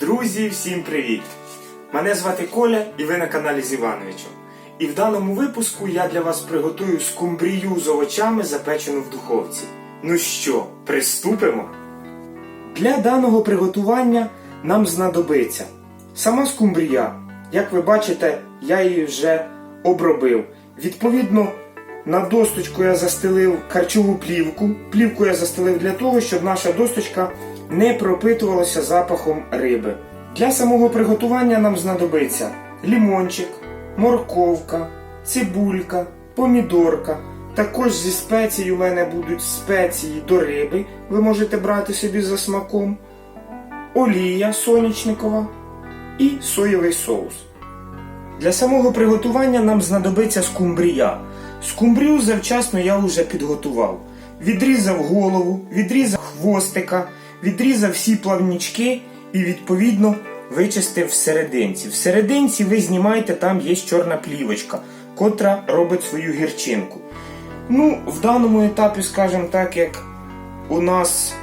Друзі, всім привіт! Мене звати Коля і ви на каналі з Івановичем. І в даному випуску я для вас приготую скумбрію з овочами, запечену в духовці. Ну що, приступимо? Для даного приготування нам знадобиться сама скумбрія. Як ви бачите, я її вже обробив. Відповідно, на досточку я застелив харчову плівку. Плівку я застелив для того, щоб наша досточка не пропитувалася запахом риби. Для самого приготування нам знадобиться лімончик, морковка, цибулька, помідорка. Також зі спецій у мене будуть спеції до риби. Ви можете брати собі за смаком, олія сонячникова і соєвий соус. Для самого приготування нам знадобиться скумбрія. Скумбрію завчасно я вже підготував. Відрізав голову, відрізав хвостика, відрізав всі плавнічки і відповідно вичистив всерединці. Всерединці ви знімаєте, там є чорна плівочка, котра робить свою гірчинку. Ну, в даному етапі, скажімо так, як у нас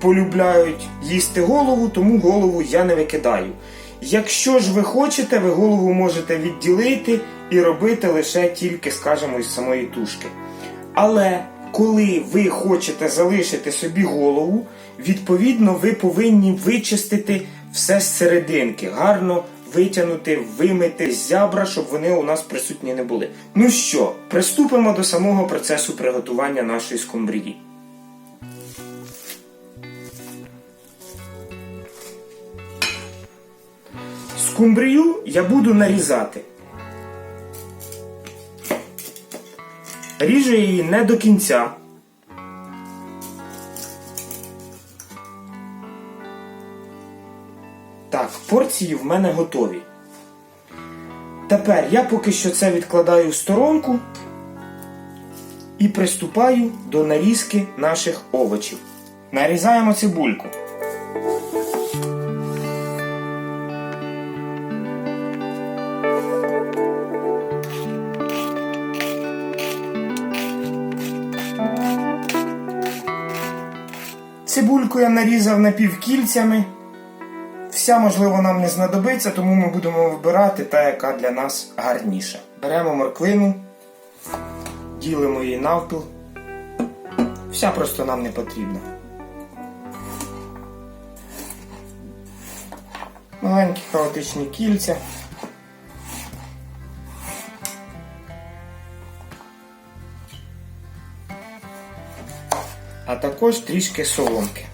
полюбляють їсти голову, тому голову я не викидаю. Якщо ж ви хочете, ви голову можете відділити і робити лише тільки, скажімо, із самої тушки. Але коли ви хочете залишити собі голову, відповідно ви повинні вичистити все з серединки, гарно витягнути, вимити зябра, щоб вони у нас присутні не були. Ну що, приступимо до самого процесу приготування нашої скумбрії. Скумбрію я буду нарізати. Ріжу її не до кінця. Так, порції в мене готові. Тепер я поки що це відкладаю в сторонку і приступаю до нарізки наших овочів. Нарізаємо цибульку. Цибульку я нарізав напівкільцями. Вся, можливо, нам не знадобиться, тому ми будемо вибирати та, яка для нас гарніша. Беремо морквину, ділимо її навпіл. Вся просто нам не потрібна. Маленькі хаотичні кільця. Також трішки соломки.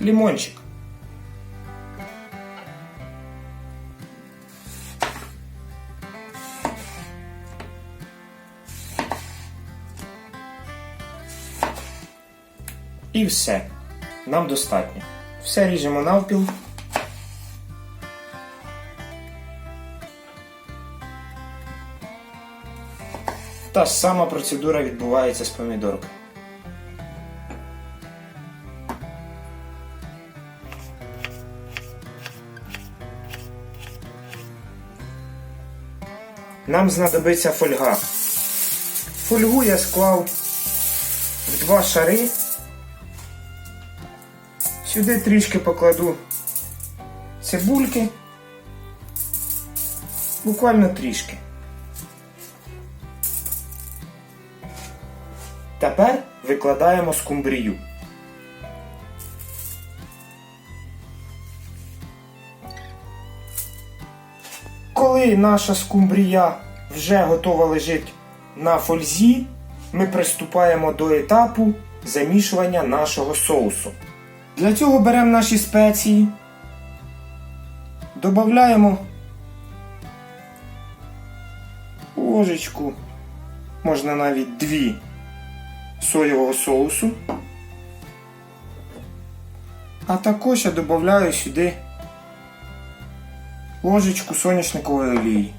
Лимончик. І все. Нам достатньо. Все ріжемо навпіл. Та ж сама процедура відбувається з помідоркою. Нам знадобиться фольга. Фольгу я склав в два шари. Сюди трішки покладу цибульки. Буквально трішки. Тепер викладаємо скумбрію. Коли наша скумбрія вже готова лежить на фользі, ми приступаємо до етапу замішування нашого соусу. Для цього беремо наші спеції, додаємо ложечку, можна навіть дві соєвого соусу, а також я додаю сюди ложечку соняшникової олії.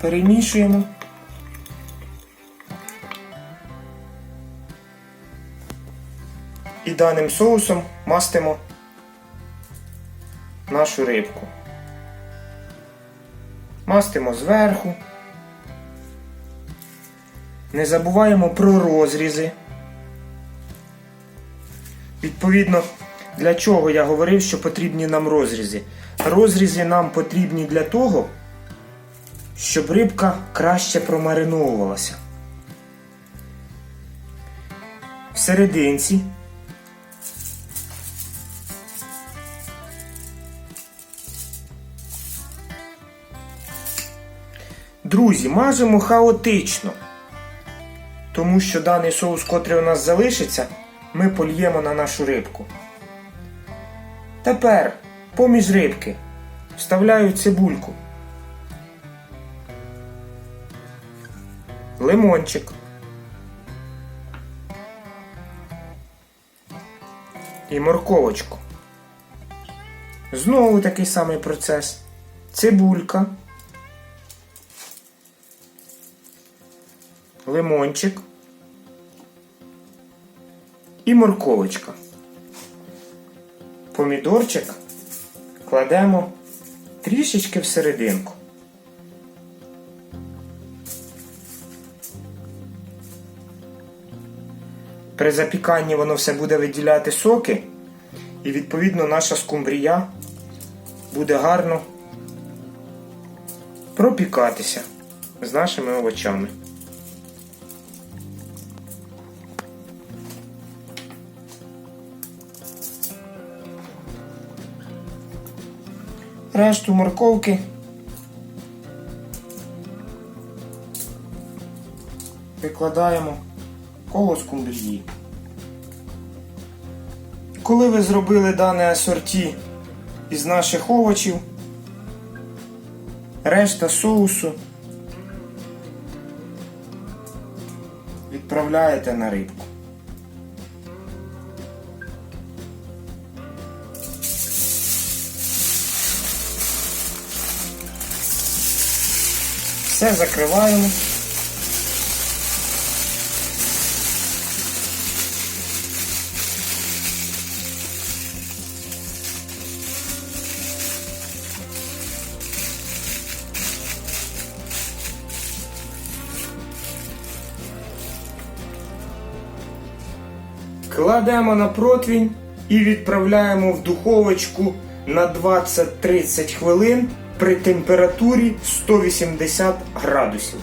Перемішуємо. І даним соусом мастимо нашу рибку. Мастимо зверху. Не забуваємо про розрізи. Відповідно, для чого я говорив, що потрібні нам розрізи. Розрізи нам потрібні для того, щоб рибка краще промариновувалася. В серединці Друзі, мажемо хаотично, тому що даний соус, котрий у нас залишиться, ми польємо на нашу рибку. Тепер поміж рибки вставляю цибульку, лимончик. І морковочку. Знову такий самий процес. Цибулька. Лимончик і морковочка. Помідорчик кладемо трішечки всерединку. При запіканні воно все буде виділяти соки, і відповідно наша скумбрія буде гарно пропікатися з нашими овочами. Решту морковки викладаємо коло скумбрії. Коли ви зробили дане асорті із наших овочів, решта соусу відправляєте на рибку. Все закриваємо. Кладемо на противень і відправляємо в духовочку на 20-30 хвилин при температурі 180 градусів.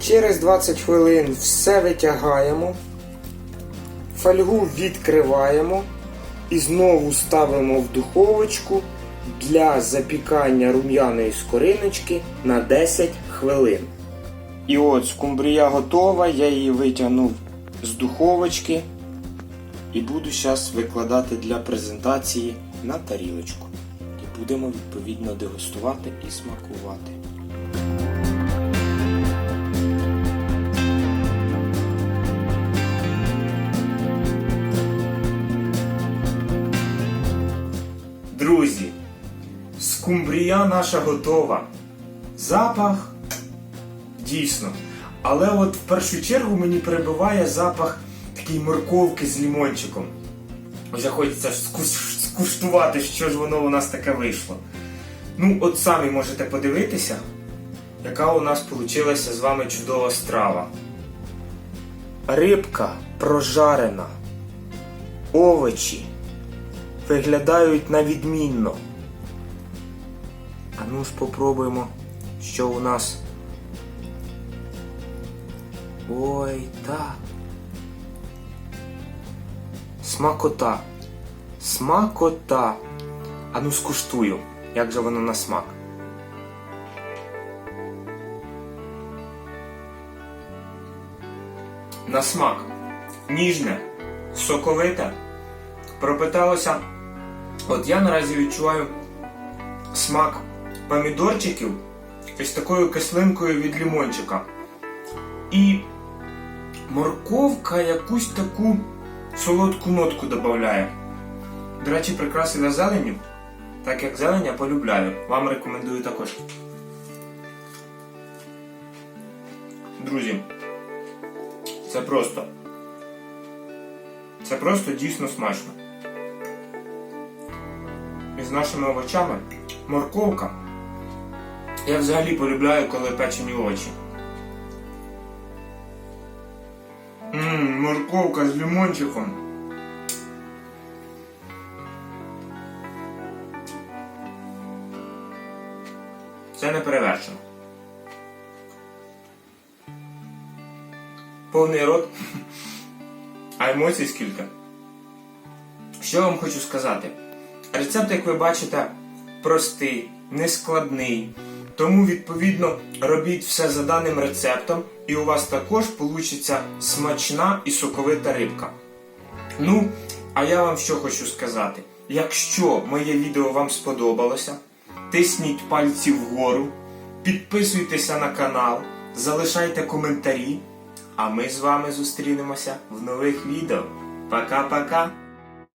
Через 20 хвилин все витягаємо, фольгу відкриваємо і знову ставимо в духовочку для запікання рум'яної скориночки на 10 хвилин. І от скумбрія готова, я її витягнув з духовочки і буду зараз викладати для презентації на тарілочку. І будемо відповідно дегустувати і смакувати. Друзі, скумбрія наша готова. Запах дійсно. Але от в першу чергу мені перебиває запах такої морковки з лімончиком. Вже хочеться скуштувати, що ж воно у нас таке вийшло. Ну, от самі можете подивитися, яка у нас вийшла з вами чудова страва. Рибка прожарена, овочі виглядають на відмінно. А ну спробуємо, що у нас. Ой, так. Смакота. Смакота. А ну скуштую, як же воно на смак. На смак. Ніжне, соковите, пропиталося. От я наразі відчуваю смак помідорчиків із такою кислинкою від лімончика. І морковка якусь таку солодку нотку додає. До речі, прикрасила зеленю, так як зелень я полюбляю. Вам рекомендую також. Друзі, Це просто. Це просто дійсно смачно. І з нашими овочами морковка. Я взагалі полюбляю, коли печені овочі. Морковка з лимончиком. Це не перевершено. Повний рот. А емоцій скільки. Що я вам хочу сказати? Рецепт, як ви бачите, простий, нескладний. Тому, відповідно, робіть все за даним рецептом, і у вас також вийде смачна і соковита рибка. Ну, а я вам що хочу сказати. Якщо моє відео вам сподобалося, тисніть пальці вгору, підписуйтеся на канал, залишайте коментарі, а ми з вами зустрінемося в нових відео. Пока-пока!